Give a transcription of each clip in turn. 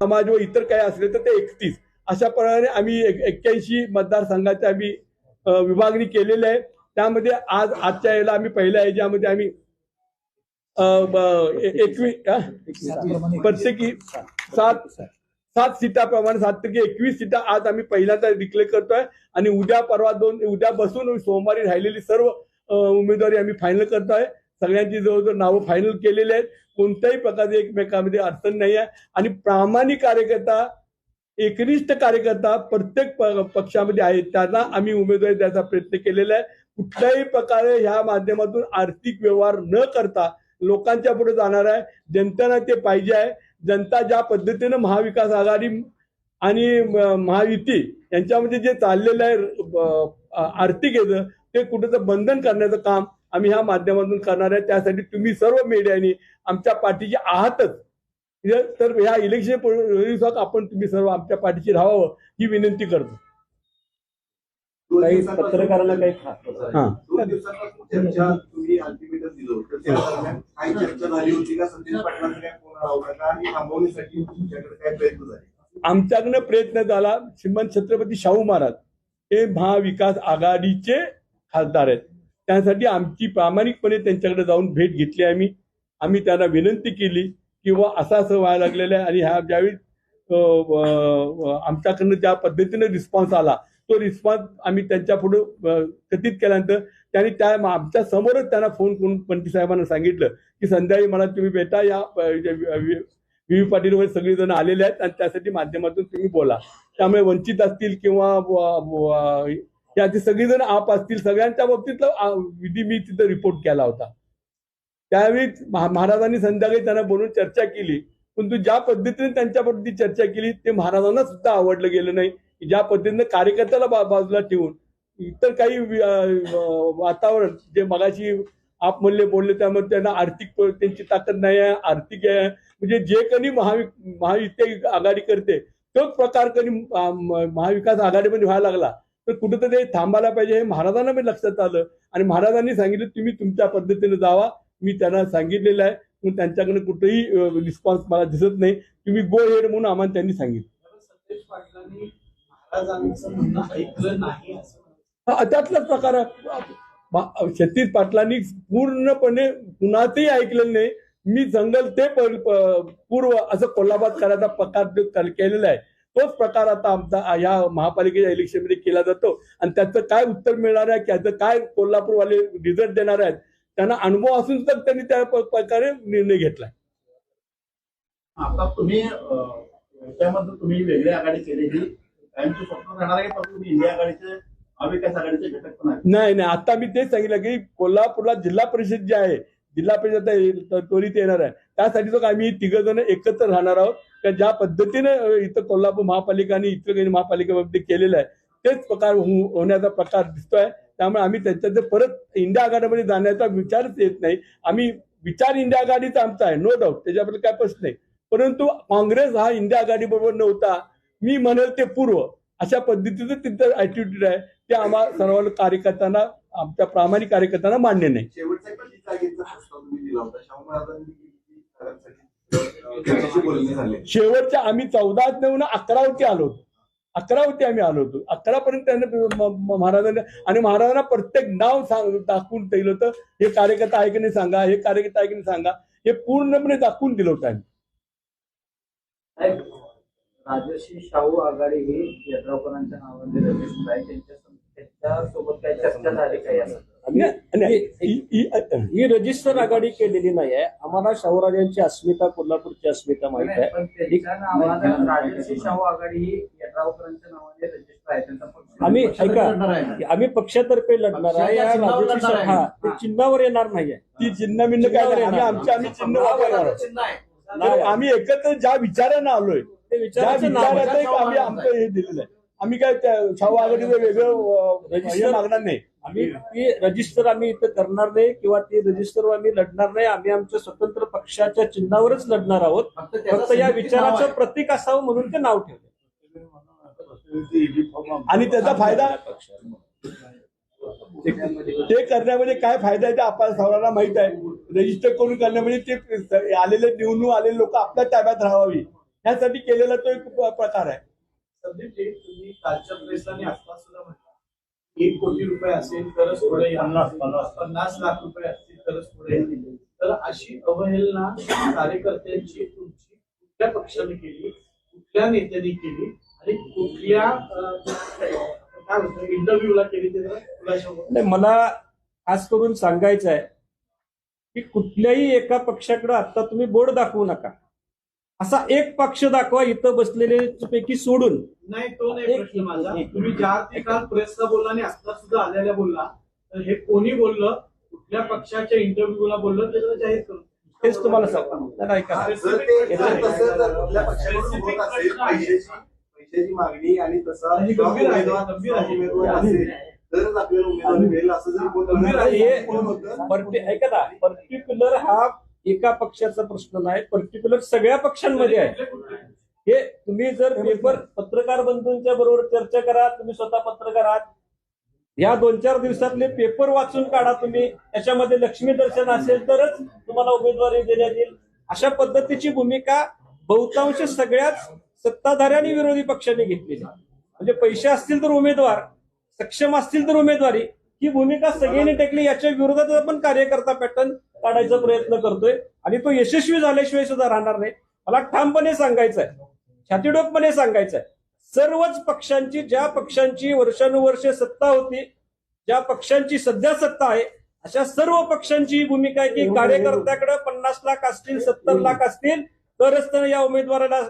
समाज व इतर काही असले तर ते एकतीस. अशा प्रकारे आम्ही एक्क्याऐंशी मतदारसंघाची आम्ही विभागणी केलेली आहे. त्यामध्ये आज आजच्या याला आम्ही पहिल्या याच्यामध्ये आम्ही एकवीस प्रत्येकी सात सात सीटाप्रमाणे सात पैकी एकवीस सीटा आज आम्ही पहिल्यांदा डिक्लेअर करतोय. आणि उद्या परवा दोन उद्या बसून सोमवारी राहिलेली सर्व उमेदवारी आम्ही फायनल करतोय. सगळ्यांची जवळजवळ नावं फायनल केलेली आहेत. कोणत्याही प्रकारचे एकमेकांमध्ये अडचण नाही आहे. आणि प्रामाणिक कार्यकर्ता एकनिष्ठ कार्यकर्ता प्रत्येक पक्षामध्ये आहेत. त्यांना आम्ही उमेदवारी द्यायचा प्रयत्न केलेला आहे. कुठल्याही प्रकारे ह्या माध्यमातून आर्थिक व्यवहार न करता लोकांच्या पुढे जाणार आहे. जनतेला ते पाहिजे आहे. जनता ज्या पद्धतीनं महाविकास आघाडी आणि महायुती यांच्यामध्ये जे चाललेलं आहे आर्थिक याचं ते कुठेचं बंधन करण्याचं काम आम्ही ह्या माध्यमातून करणार आहे. त्यासाठी तुम्ही सर्व मीडियानी आमच्या पाठीचे आहातच. म्हणजे तर ह्या इलेक्शन दिवसात आपण तुम्ही सर्व आमच्या पाठीशी राहावं ही विनंती करतो. काही पत्रकारांना काही हा. आमच्याकडनं प्रयत्न झाला श्रीमंत छत्रपती शाहू महाराज हे महाविकास आघाडीचे खासदार आहेत. त्यासाठी आमची प्रामाणिकपणे त्यांच्याकडे जाऊन भेट घेतली आम्ही. आम्ही त्यांना विनंती केली किंवा असं असं व्हायला लागलेलं आहे आणि ह्या ज्यावेळी आमच्याकडनं ज्या पद्धतीने रिस्पॉन्स आला तो रिस्पॉन्स आम्ही त्यांच्या पुढे कथित केल्यानंतर त्यांनी त्या आमच्या समोरच त्यांना फोन करून पंटी साहेबांना सांगितलं की संध्याकाळी मला तुम्ही भेटा या व्ही व्ही पाटील पाटीलवर सगळेजण आलेले आहेत आणि त्यासाठी माध्यमातून तुम्ही बोला. त्यामुळे वंचित असतील किंवा व- याचे सगळेजण आप असतील. सगळ्यांच्या बाबतीतला विधी मी तिथं रिपोर्ट केला होता. त्यावेळी महाराजांनी संध्याकाळी त्यांना बोलून चर्चा केली. परंतु ज्या पद्धतीने त्यांच्याबद्दल चर्चा केली ते महाराजांना सुद्धा आवडलं गेलं नाही. ज्या पद्धतीने कार्यकर्त्याला बा- बाजूला ठेवून इतर काही वातावरण जे मगाशी आप मल्ले बोलले त्यामध्ये त्यांना आर्थिक त्यांची ताकद नाही आहे आर्थिक आहे. म्हणजे जे कधी महावि महायुती आघाडी करते तोच प्रकार कधी महाविकास आघाडीमध्ये व्हायला लागला. तर कुठेतरी ते थांबायला पाहिजे हे महाराजांना पण लक्षात आलं. आणि महाराजांनी सांगितलं तुम्ही तुमच्या पद्धतीने जावा. मी त्यांना सांगितलेलं आहे. पण त्यांच्याकडे कुठेही रिस्पॉन्स मला दिसत नाही. तुम्ही गो हेड म्हणून आम्हाला त्यांनी सांगितलं. हा, त्यातलाच प्रकार आहे. मा- क्षत्रिय पाटलांनी पूर्णपणे कुणाचंही ऐकलेलं नाही. मी जंगल ते पूर्व असं कोल्हाबाद करायचा प्रकार केलेला आहे. तोच प्रकार आता आमचा या महापालिकेच्या इलेक्शनमध्ये केला जातो. आणि त्याचं काय उत्तर मिळणार आहे त्याचं काय कोल्हापूरवाले रिझल्ट देणार आहेत त्यांना अनुभव असून सुद्धा त्यांनी त्या प्रकारे निर्णय घेतलाय. आता तुम्ही त्यामध्ये तुम्ही वेगळी आघाडी केलेली कायमची स्वप्न राहणार आहे पण तुम्ही इंडिया आघाडीचे महाविकास आघाडीचे घटक पण आहेत. नाही नाही आता मी तेच सांगितलं की कोल्हापूरला जिल्हा परिषद जे आहे जिल्हा परिषद त्वरित येणार आहे. त्यासाठी तो आम्ही तिघ जण एकत्र राहणार आहोत. का ज्या पद्धतीने इथं कोल्हापूर महापालिका आणि इतर काही महापालिकेमध्ये केलेलं आहे तेच प्रकार हो- होण्याचा प्रकार दिसतोय. त्यामुळे आम्ही त्यांच्या परत इंडिया आघाडीमध्ये जाण्याचा विचारच येत नाही. आम्ही विचार इंडिया आघाडीचा आमचा आहे नो डाऊट त्याच्याबद्दल काय प्रश्न नाही. परंतु काँग्रेस हा इंडिया आघाडीबरोबर नव्हता. मी म्हणेल ते पूर्व. अशा पद्धतीचं तिथं ऍटिट्यूड आहे. ते आम्हा सर्व कार्यकर्त्यांना आमच्या प्रामाणिक कार्यकर्त्यांना मान्य नाही. शेवटच्या आम्ही चौदा नेऊन अकरावरती आलो होतो. अकरावरती आम्ही आलो होतो. अकरापर्यंत त्यांना महाराजांना आणि महाराजांना प्रत्येक नाव सांग दाखवून दिलं होतं. हे कार्यकर्ता आहे की नाही सांगा हे कार्यकर्ता आहे की नाही सांगा. हे पूर्णपणे दाखवून दिलं होतं आम्ही. राजश्री शाहू आघाडी ही यड्रावकरांच्या नावाने रजिस्टर आहे. त्यांच्या त्यांच्यासोबत काही चर्चा झाली काही असं? ही रजिस्टर आघाडी केलेली नाही आहे आम्हाला शाहूराजांची अस्मिता कोल्हापूरची अस्मिता माहीत आहे शाहू आघाडी ही नावाने रजिस्टर त्यांचा आम्ही ऐका आम्ही पक्षातर्फे लढणार आहे. या राजूची सभा हा, ते चिन्हावर येणार नाहीये. ती चिन्ह मिन्न काय नाही. आम्ही आमचे आम्ही चिन्ह वापरणार आहोत. आम्ही एकत्र ज्या विचारानं आलोय ते त्या विचाराचं नाव आहे. विचाराचं एक आम्ही आमचं हे दिलेलं आहे. आम्ही काय त्या शाहू आघाडीचं वेगळं हे मागणार नाही. आम्ही ती रजिस्टर आम्ही इथं करणार नाही किंवा ती रजिस्टर आम्ही लढणार नाही. आम्ही आमच्या स्वतंत्र पक्षाच्या चिन्हावरच लढणार आहोत. फक्त या विचाराचं. प्रतीक असावं म्हणून ते नाव ठेवलं आणि त्याचा फायदा ते करण्यामध्ये काय फायदा आहे ते आपल्याला सर्वांना माहीत आहे. रजिस्टर करून करण्यामध्ये ते आलेले निवडून आलेले लोक आपल्या ताब्यात राहावी. ह्यासाठी केलेला तो एक प्रकार आहे. तुम्ही कालच्या प्रेसला आणि आत्ता सुद्धा म्हटलं एक कोटी रुपये असेल तरच पुढे या. पन्नास लाख रुपये असतील तरच पुढे. तर अशी अवहेलना कार्यकर्त्यांची तुमची कुठल्या पक्षाने केली कुठल्या नेत्यांनी केली आणि कुठल्या काय म्हणतो इंटरव्ह्यूला केली ते. नाही मला खास करून सांगायचं आहे की कुठल्याही एका पक्षाकडे आता तुम्ही बोर्ड दाखवू नका असा एक पक्ष दाखवा इथं बसलेले पैकी सोडून. नाही तो नाही प्रश्न माझा. तुम्ही ज्या अर्थी काल प्रेसला बोलला आणि आता सुद्धा आलेल्या बोलला तर हे कोणी बोललं? कुठल्या पक्षाच्या इंटरव्ह्यूला बोललं? ते जरा जाहीर करू तेच तुम्हाला सांगतो. नाही, ऐका जर ते जर तसं जर कुठल्या पक्षाकडून होत असेल पैशाची पैशाची मागणी आणि तसा गंभीर आहे, उमेदवार गंभीर आहे. उमेदवार असेल तरच आपल्याला उमेदवारी मिळेल असं जर कोण गंभीर आहे. हे कोण होतं? पर्टि- ऐका ना पर्टिक्युलर हा एका पक्षाचा प्रश्न नाही पर्टिक्युलर सगळ्या पक्षांमध्ये आहे. हे तुम्ही जर पेपर पत्रकार बंधूंच्या बरोबर चर्चा करा तुम्ही स्वतः पत्रकार आहात. या दोन चार दिवसातले पेपर वाचून काढा तुम्ही. त्याच्यामध्ये लक्ष्मी दर्शन असेल तरच तुम्हाला उमेदवारी देण्यात येईल. अशा पद्धतीची भूमिका बहुतांश सगळ्याच सत्ताधारी आणि विरोधी पक्षांनी घेतलेली म्हणजे पैसे असतील तर उमेदवार सक्षम असतील तर उमेदवारी. ही भूमिका सगळ्यांनी टेकली याच्या विरोधात आपण कार्यकर्ता पॅटर्न काढायचा प्रयत्न करतोय. आणि तो यशस्वी झाल्याशिवाय सुद्धा राहणार नाही. मला ठामपणे सांगायचं आहे छातीडोकपणे सांगायचं आहे सर्वच पक्षांची ज्या पक्षांची वर्षानुवर्षे सत्ता होती ज्या पक्षांची सध्या सत्ता आहे अशा सर्व पक्षांची ही भूमिका आहे की कार्यकर्त्याकडे पन्नास लाख असतील सत्तर लाख असतील तरच तर या उमेदवाराला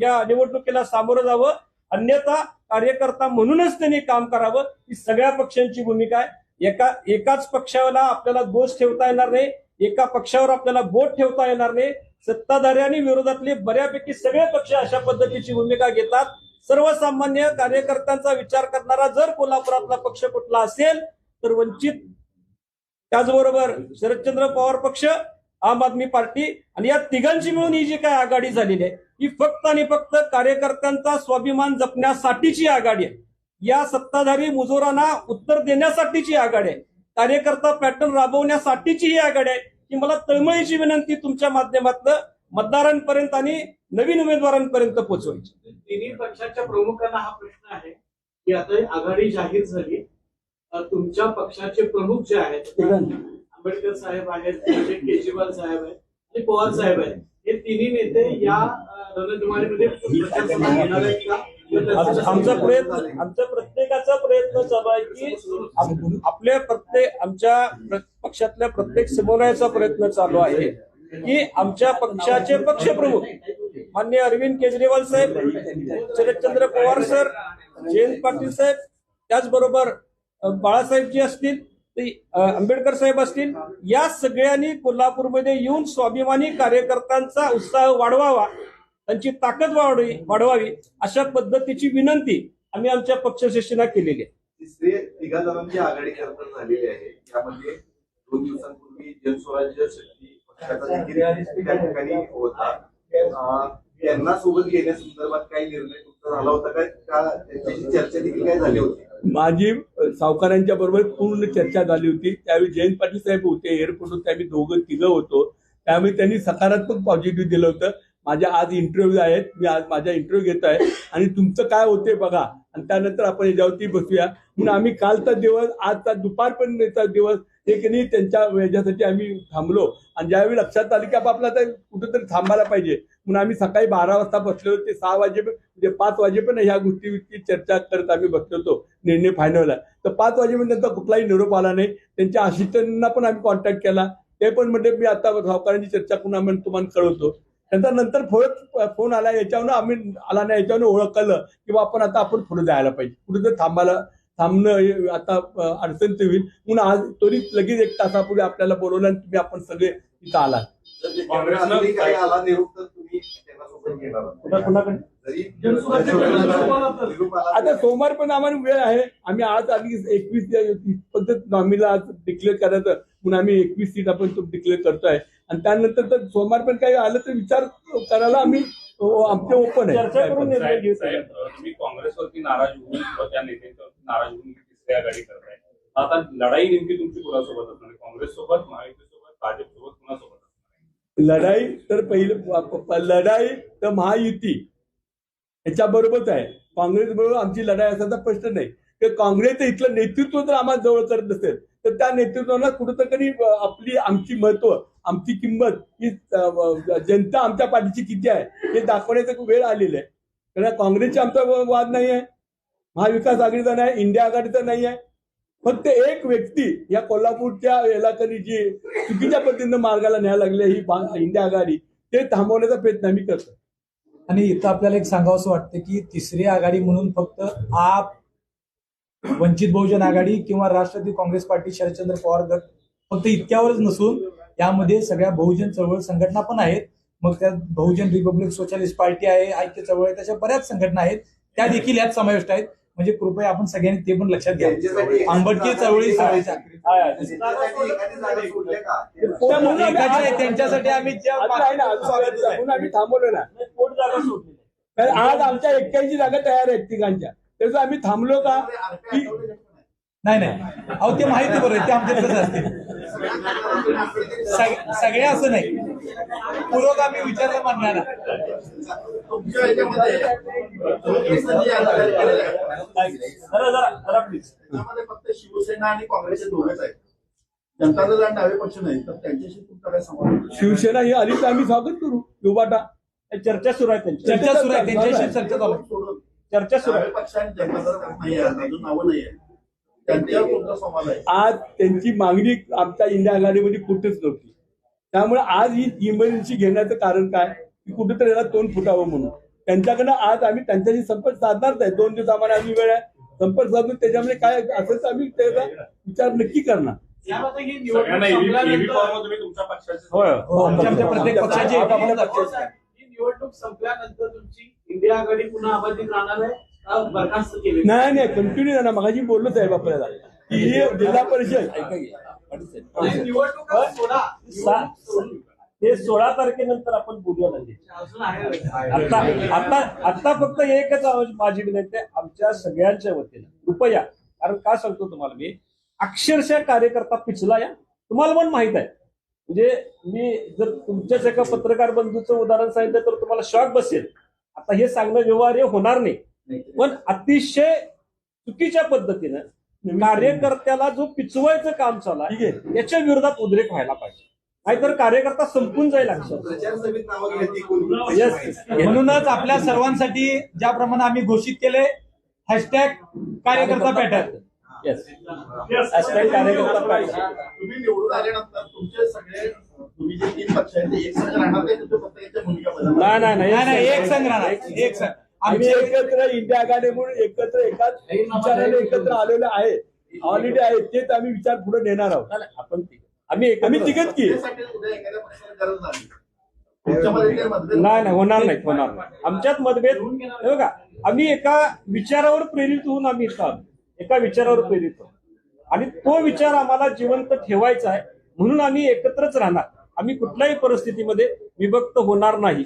या निवडणुकीला सामोरं जावं. अन्यथा कार्यकर्ता म्हणूनच त्यांनी काम करावं. ही सगळ्या पक्षांची भूमिका आहे. एका एकाच पक्षाला आपल्याला दोष ठेवता येणार नाही. एका पक्षावर आपल्याला बोट ठेवता येणार नाही. सत्ताधारी आणि विरोधातले बऱ्यापैकी सगळे पक्ष अशा पद्धतीची भूमिका घेतात. सर्वसामान्य कार्यकर्त्यांचा विचार करणारा जर कोल्हापुरातला पक्ष कुठला असेल तर वंचित. त्याचबरोबर शरदचंद्र पवार पक्ष आम आदमी पार्टी आणि या तिघांची मिळून ही जी काय आघाडी झालेली आहे ही फक्त आणि फक्त कार्यकर्त्यांचा स्वाभिमान जपण्यासाठीची आघाडी आहे. या सत्ताधारी मुजोरांना उत्तर देण्यासाठीची आघाडी आहे. कार्यकर्ता पॅटर्न राबवण्यासाठीची ही आघाडी आहे की मला तळमळीची विनंती तुमच्या माध्यमातलं मतदारांपर्यंत आणि नवीन उमेदवारांपर्यंत पोहोचवायची. तिन्ही पक्षाच्या प्रमुखांना हा प्रश्न आहे की आता आघाडी जाहीर झाली. तुमच्या पक्षाचे प्रमुख जे आहेत आंबेडकर साहेब आहेत केजरीवाल साहेब आहेत आणि पवार साहेब आहेत. हे तिन्ही नेते या अ, रणधुमाळीमध्ये आमचा प्रयत्न आमचा प्रत्येकाचा प्रयत्न चालू आहे की आपल्या प्रत्येक आमच्या पक्षातल्या प्रत्येक समुदायाचा प्रयत्न चालू आहे की आमच्या पक्षाचे पक्षप्रमुख मान्य अरविंद केजरीवाल साहेब शरदचंद्र पवार सर जयंत पाटील साहेब त्याचबरोबर बाळासाहेब बाळासाहेबजी असतील आंबेडकर साहेब असतील या सगळ्यांनी कोल्हापूरमध्ये येऊन स्वाभिमानी कार्यकर्त्यांचा उत्साह वाढवावा त्यांची ताकद वाढवी वाढवावी अशा पद्धतीची विनंती आम्ही आमच्या पक्षश्रेष्ठींना केलेली आहे. तिसरे तिघा जणांची आघाडी खरं झालेली आहे. यामध्ये दोन दिवसांपूर्वी जनस्वराज्य शक्ती पक्षाचा देखील त्या ठिकाणी होता. त्यांना सोबत घेण्यासंदर्भात काही निर्णय तुमचा झाला होता काय का त्याची चर्चा देखील काय झाली होती? माझी सावकारांच्या बरोबर पूर्ण चर्चा झाली होती. त्यावेळी जयंत पाटील साहेब होते एअरपोर्टवर त्यावेळी दोघं तिघं होतो. त्यामुळे त्यांनी सकारात्मक पॉझिटिव्ह दिलं होतं. माझ्या आज इंटरव्ह्यू आहेत मी आज माझा इंटरव्ह्यू घेत आहे आणि तुमचं काय होते बघा. आणि त्यानंतर आपण याच्यावरती बसूया. म्हणून आम्ही कालचा दिवस आजचा दुपारपर्यंतचा दिवस हे की नाही त्यांच्या याच्यासाठी आम्ही थांबलो. आणि ज्यावेळी लक्षात आलं की आपला तर कुठंतरी थांबायला पाहिजे. म्हणून आम्ही सकाळी बारा वाजता बसलो ते सहा वाजे म्हणजे पाच वाजेपर्यंत ह्या गोष्टीची चर्चा करत आम्ही बसलो होतो. निर्णय फायनल तर पाच वाजेपर्यंत त्यांचा कुठलाही निरोप आला नाही. त्यांच्या असिस्टंटना पण आम्ही कॉन्टॅक्ट केला. ते पण म्हणजे मी आता सावकारांची चर्चा करून आम्ही तुम्हाला कळवतो. त्यांचा नंतर फोन फोन आला याच्यावरून आम्ही आला नाही याच्यावरून ओळखलं की बा आपण आता आपण पुढे जायला पाहिजे. कुठेतरी थांबायला थांबणं आता अ, अडचणीचं होईल म्हणून आज त्वरित लगेच एक तासापूर्वी आपल्याला बोलवलं आणि तुम्ही आपण सगळे इथं तर आला आता सोमवार पण आम्हाला वेळ आहे. आम्ही आज आधी एकवीस पद्धत नॉमीला आज डिक्लेअर करायचं. म्हणून आम्ही एकवीस सीट आपण डिक्लेअर करतोय. आणि त्यानंतर तर सोमवार पण काही आलं तर विचार करायला आम्ही आमचे ओपन आहे. तुम्ही काँग्रेसवरती नाराज होऊन किंवा त्या नेत्यांच्यावरती नाराज होऊन तिसरी आघाडी करताय. आता लढाई नेमकी तुमची कुणासोबत असणार आहे? काँग्रेससोबत महायुतीसोबत भाजपसोबत कुणासोबत? लढाई तर पहिले लढाई तर महायुती. याच्याबरोबरच आहे. काँग्रेसबरोबर आमची लढाई असायचा प्रश्न नाही. की काँग्रेसचं इथलं नेतृत्व जर आम्हाला जवळ करत असेल तर त्या नेतृत्वाला कुठंतरी आपली आमची महत्त्व आमची किंमत ही जनता आमच्या पाठीची किती आहे हे दाखवण्याचा वेळ आलेला आहे. कारण काँग्रेसचा आमचा वाद नाही आहे महाविकास आघाडीचा नाही इंडिया आघाडीचा नाही आहे. फक्त एक व्यक्ती या कोल्हापूरच्या इलाकानी जी चुकीच्या पद्धतीनं मार्गाला न्यायला लागली ही इंडिया आघाडी ते थांबवण्याचा प्रयत्न आम्ही करतो. आणि इथं आपल्याला एक सांगावं असं वाटतं की तिसरी आघाडी म्हणून फक्त आप वंचित बहुजन आघाडी किंवा राष्ट्रवादी काँग्रेस पार्टी शरदचंद्र पवार गट फक्त इतक्यावरच नसून यामध्ये सगळ्या बहुजन चळवळ संघटना पण आहेत. मग त्यात बहुजन रिपब्लिक सोशलिस्ट पार्टी आहे ऐक्य चळवळ आहे तशा बऱ्याच संघटना आहेत. त्या देखील यात समाविष्ट आहेत. म्हणजे कृपया आपण सगळ्यांनी ते पण लक्षात घ्या. आंबटकी चळवळी सगळ्याच्या त्यांच्यासाठी आम्ही- थांबवलो ना. आज आमच्या एक्क्याऐंशी जागा तयार आहेत तिघांच्या. त्याचं आम्ही थांबलो का? की नाही नाही. अहो ते माहिती बरोबर आहे, ते आमच्याकडे असते. सग- सगळे असं नाही. पुरोगामी विचार त्यामध्ये फक्त शिवसेना आणि काँग्रेसचे दोघेच आहेत. जनता दल आणि डावे पक्ष नाही तर त्यांच्याशी तुमचा काय संबंध शिवसेना ही आली तर आम्ही स्वागत करू. युवाटा चर्चा सुरू आहे त्यांची. चर्चा सुरू आहे. त्यांच्याशी चर्चा चालू चर्चा सुरू आहे. पक्ष आणि जनता दल नाही आहे अजून नावं नाही आहे त्यांच्यावर तुमचा संवाद आहे आज त्यांची मागणी आमच्या इंडिया आघाडीमध्ये कुठेच नव्हती. त्यामुळे आज ही इमर्जन्सी घेण्याचं कारण काय? की कुठेतरी याला तोंड फुटावं म्हणून. त्यांच्याकडनं आज आम्ही त्यांच्याशी संपर्क साधणारच आहे दोन दिवस आम्हाला आम्ही वेळ आहे. संपर्क साधून त्याच्यामध्ये काय असेल तर आम्ही त्याचा विचार नक्की करणार. ही निवडणूक EVP संपल्यानंतर फॉर्म तुम्ही तुमच्या पक्षाचे होय. हो आमच्या आमच्या प्रत्येक पक्षाचे. आपापल्या ही निवडणूक संपल्यानंतर तुमची इंडिया आघाडी पुन्हा अबाधित राहणार आहे. नाही नाही कंटिन्यू ना मगाशी बोललो साहेब आपल्याला. की ही जिल्हा परिषद. हे? सोळा. तारखेनंतर आपण बोलूया म्हणजे. अजून आहे आता आता आता फक्त एकच आवाज माझी विनंती आहे आमच्या सगळ्यांच्या वतीनं. कृपया कारण का सांगतो तुम्हाला मी? अक्षरशः कार्यकर्ता पिचला या. तुम्हाला पण माहीत आहे. म्हणजे मी जर तुमच्याच एका पत्रकार बंधूचं उदाहरण सांगितलं तर तुम्हाला शॉक बसेल. आता हे सांगणं व्यवहार्य होणार नाही. पण अतिशय चुकीच्या पद्धतीनं कार्यकर्त्याला जो पिचवायचं काम चालू आहे याच्या विरोधात उद्रेक व्हायला पाहिजे. नाहीतर कार्यकर्ता संपून जाईल म्हणूनच आपल्या सर्वांसाठी ज्याप्रमाणे आम्ही घोषित केले हॅशटॅग कार्यकर्ता पॅटर्न कार्यकर्ता पाहिजे. तुम्ही निवडून आल्यानंतर तुमचे सगळे तुम्ही जे तीन पक्ष आहेत ते एक संघ राहणार नाही तुमच्या प्रत्येकाच्या भूमिका बदलणार नाही नाही नाही. नाही एक संघ राहणार. एक संघ. आम्ही एकत्र इंडिया आघाडी म्हणून एकत्र एकाच विचाराने एकत्र आलेलो आहे. ऑलरेडी आहे तेच आम्ही विचार पुढे नेणार आहोत. आपण. आम्ही आम्ही तिघच की. नाही नाही होणार नाही होणार नाही. आमच्यात मतभेद हे बघा आम्ही एका विचारावर प्रेरित होऊन आम्ही इथं आलो. एका विचारावर प्रेरित होतो आणि तो विचार आम्हाला जिवंत ठेवायचा आहे म्हणून आम्ही एकत्रच राहणार. आम्ही कुठल्याही परिस्थितीमध्ये विभक्त होणार नाही.